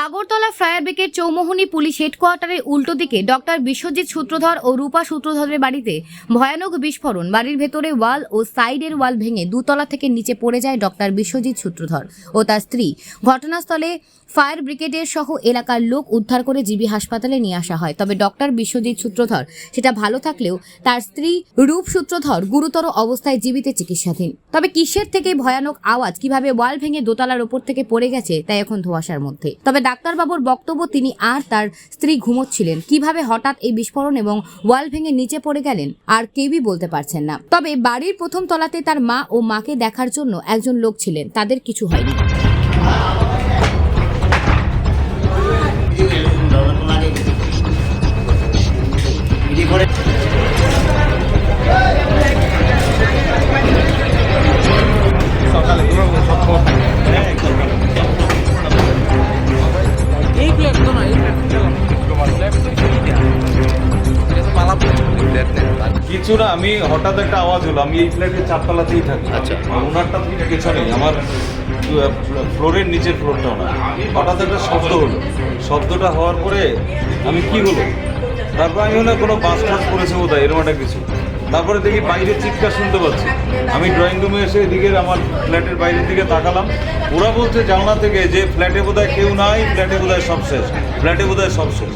Agartala fire brigade Choumuhani police হেডকোয়ার্টারের উল্টো দিকে doctor Biswajit সূত্রধর ও রূপা সূত্রধরের বাড়িতে ভয়ানক বিস্ফোরণ। বাড়ির ভেতরে ওয়াল ও সাইডের ওয়াল ভেঙে দুতলা থেকে নিচে পড়ে যায় ডক্টর বিশ্বজিৎ সূত্রধর ও তার স্ত্রী। ঘটনাস্থলে ফায়ার ব্রিগেডের সহ এলাকার লোক উদ্ধার করে জিবি হাসপাতালে নিয়ে আসা হয়। তবে ডক্টর বিশ্বজিৎ সূত্রধর সেটা ভালো থাকলেও তার স্ত্রী রূপ সূত্রধর গুরুতর অবস্থায় জীবিত চিকিৎসাধীন। তবে কিসের থেকে ভয়ানক আওয়াজ, কীভাবে ওয়াল ভেঙে দোতলার ওপর থেকে পড়ে গেছে, তা এখন ধোঁয়াশার মধ্যে। তবে ডাক্তারবাবুর বক্তব্য তিনি আর তার স্ত্রী ঘুমোচ্ছিলেন। কীভাবে হঠাৎ এই বিস্ফোরণ এবং ওয়াল ভেঙে নিচে পড়ে গেলেন, আর কেউই বলতে পারছেন না। তবে বাড়ির প্রথম তলাতে তার মা ও মাকে দেখার জন্য একজন লোক ছিলেন, তাদের কিছু হয়নি। কিছু না আমি হঠাৎ একটা আওয়াজ হলো আমি এই ফ্ল্যাটের চারতলাতেই থাকি। আচ্ছা। ওনারটা পেছনেই আমার ফ্লোরের নিচের ফ্লোরটা না হঠাৎ একটা শব্দ হলো। শব্দটা হওয়ার পরে আমি কি হলো? তারপর আমি হলো কোনো বাস টাস পড়েছে বোধ হয় এরকম একটা কিছু। তারপরে দেখি বাইরে চিৎকার শুনতে পাচ্ছি। আমি ড্রয়িং রুমে এসে এদিকে আমার ফ্ল্যাটের বাইরের দিকে তাকালাম। ওরা বলছে জানলা থেকে যে ফ্ল্যাটে বোধহয় কেউ নাই ফ্ল্যাটে বোধহয় সব শেষ। ফ্ল্যাটে বোধহয় সব শেষ।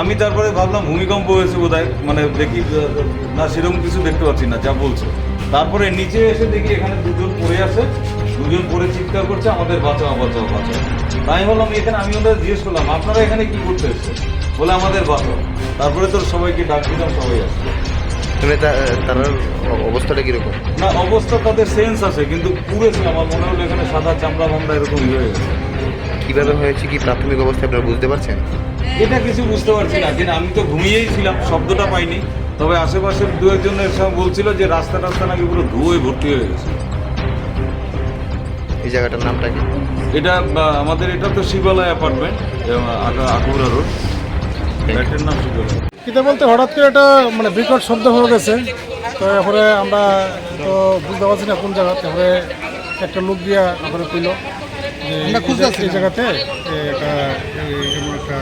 আমি তারপরে ভাবলাম ভূমিকম্প হয়েছে বোধহয় মানে দেখি না সেরকম কিছু দেখতে পাচ্ছি না যা বলছে। তারপরে নিচে এসে দেখি এখানে দুজন পড়ে আছে দুজন পড়ে চিৎকার করছে আমাদের বাঁচাও বাঁচাও বাঁচাও। তাই বললাম এখানে আমি ওদের জিজ্ঞেস করলাম আপনারা এখানে কি করতে এসছেন? বলে আমাদের বাঁচাও। তারপরে তো সবাইকে ডাক দিলাম সবাই আসছে মানে তার অবস্থাটা কীরকম? না অবস্থা তাদের সেন্স আছে কিন্তু পুড়েছে আমার মনে হলো এখানে সাদা চামড়া ভামড়া এরকম হয়ে গেছে। কীভাবে হয়েছে কি প্রাথমিক অবস্থায় আপনারা বুঝতে পারছেন? এটা কিছু বুঝতে পারছি না কিন্তু আমি তো ঘুমিয়েই ছিলাম শব্দটা পাইনি। তবে আশেপাশের দু একজনের সঙ্গে বলছিল যে রাস্তা টাস্তা নাকি পুরো ধুয়ে ভর্তি হয়ে গেছে। এই জায়গাটার নামটা কি? এটা বা, আমাদের এটা তো শিবালয় অ্যাপার্টমেন্ট আকুরা রোড ফ্ল্যাটের নাম শিবালয়। কিতা বলতে হঠাৎ করে একটা মানে বিকট শব্দ হয়ে গেছে। তো এরপরে আমরা তো বুঝতে পারছি না কোন জায়গা তারপরে একটা লোক দিয়া আমরা কইল জা- এই জায়গাতে একটা এমন একটা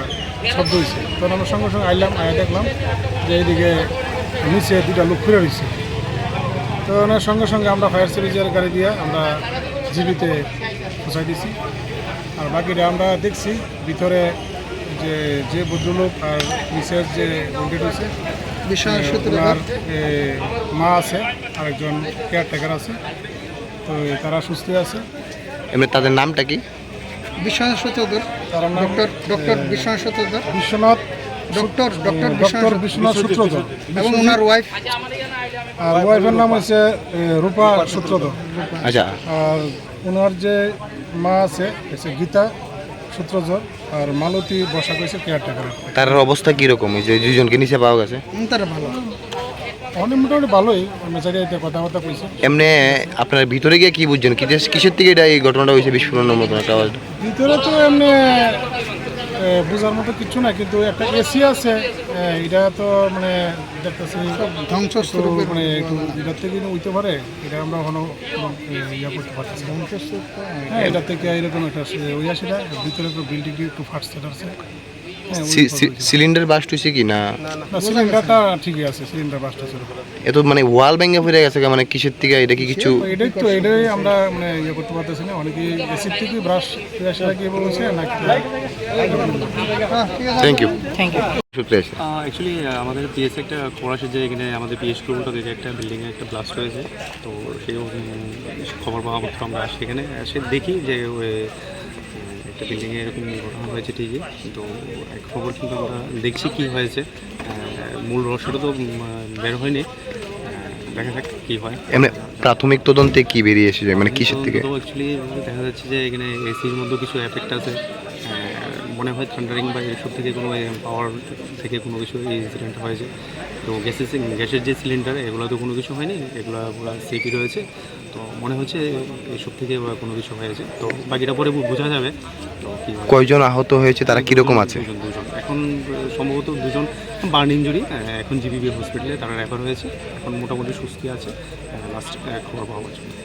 শব্দ হয়েছে তখন আমরা সঙ্গে সঙ্গে আইলাম আয়া দেখলাম যে এইদিকে নিচে দুটা লোক ফিরে রয়েছে তো ওনার সঙ্গে সঙ্গে আমরা ফায়ার সার্ভিসের গাড়ি দিয়ে আমরা জীবিতে পৌঁছাই দিছি। আর বাকিটা আমরা দেখছি ভিতরে যে যে ভদ্রলোক আর মিসেস যে উইন্ডেড হয়েছে ওনার মা আছে আরেকজন কেয়ারটেকার আছে। তো তারা সুস্থ আছে। এমনি তাদের নামটা কি? বিশ্বনাথ সত্যধর তার নাম doctor doctor Biswanath Satyadhar Biswanath doctor doctor doctor Biswanath Sutradhar এবং ওনার ওয়াইফ আর ওয়াইফের নাম হচ্ছে রূপা সূত্রধর আচ্ছা। আর ওনার যে মা আছে হচ্ছে গীতা সূত্রধর আর মালতী বসা হয়েছে কেয়ারটেকার তার অবস্থা কীরকম? এই যে দুজনকে নিচে পাওয়া গেছে। তারা ভালো। অনেক মোটামুটি ভালোই কথাবার্তা কইছে। এমনি আপনার ভিতরে গিয়ে কি বুঝছেন? কিসের কিসের থেকে এটা এই ঘটনাটা হয়েছে বিস্ফোরণের মতন একটা আওয়াজ? ভিতরে তো এমনি বোঝার মতো কিছু না কিন্তু একটা এসি আছে এটা তো মানে দেখতেছি ধ্বংসস্তূপ মানে একটু এটার থেকে উইতে পারে এটা আমরা এখনও ইয়া করতে পারতেছি না। হ্যাঁ এটা থেকে এরকম একটা ওই আসে ভিতরে তো বিল্ডিং একটু ফাটছে টাটছে হ্যাঁ। সিলিন্ডার বাস্ট হয়েছে কি না? না সিলিন্ডারটা ঠিকই আছে সিলিন্ডার বাসটা ছিল এ তো মানে ওয়াল ভেঙে ফিরে গেছে মানে কিসের থেকে এটা কি কিছু? এটাই তো এটাই আমরা মানে ইয়ে করতে পারতেছি না অনেকে এসির থেকে ব্রাশ ব্রাশ লাগিয়ে বলছে নাকি thank you thank you actually আমাদের পিএস একটা খবর যে এখানে আমাদের পিএস রুমটা থেকে একটা বিল্ডিংয়ে একটা ব্লাস্ট হয়েছে। তো সেই খবর পাওয়া মাত্র আমরা সেখানে এসে দেখি যে একটা বিল্ডিংয়ে এরকম ঘটনা হয়েছে ঠিকই। তো এক খবর কিন্তু আমরা দেখছি কী হয়েছে। মূল রহস্যটা তো বের হয়নি। দেখা যাক কী হয়। এমনি প্রাথমিক তদন্তে কী বেরিয়ে এসেছে? মানে কিসের থেকে? তো অ্যাকচুয়ালি দেখা যাচ্ছে যে এখানে এসির মধ্যে কিছু এফেক্ট আছে। মনে হয় থান্ডারিং বা এসব থেকে কোনো পাওয়ার থেকে কোনো কিছু ইনসিডেন্ট হয়েছে। তো গ্যাসের গ্যাসের যে সিলিন্ডার এগুলো তো কোনো কিছু হয়নি এগুলো পুরো সেফই রয়েছে। তো মনে হচ্ছে এসব থেকে কোনো কিছু হয়েছে। তো বাকিটা পরে বোঝা যাবে। তো কয়জন আহত হয়েছে তারা কীরকম আছে? দুজন দুজন। এখন সম্ভবত দুজন বার্ন ইঞ্জুরি এখন জিবিবি হসপিটালে তারা রেফার হয়েছে। এখন মোটামুটি সুস্থ আছে লাস্ট খবর পাওয়া যাচ্ছে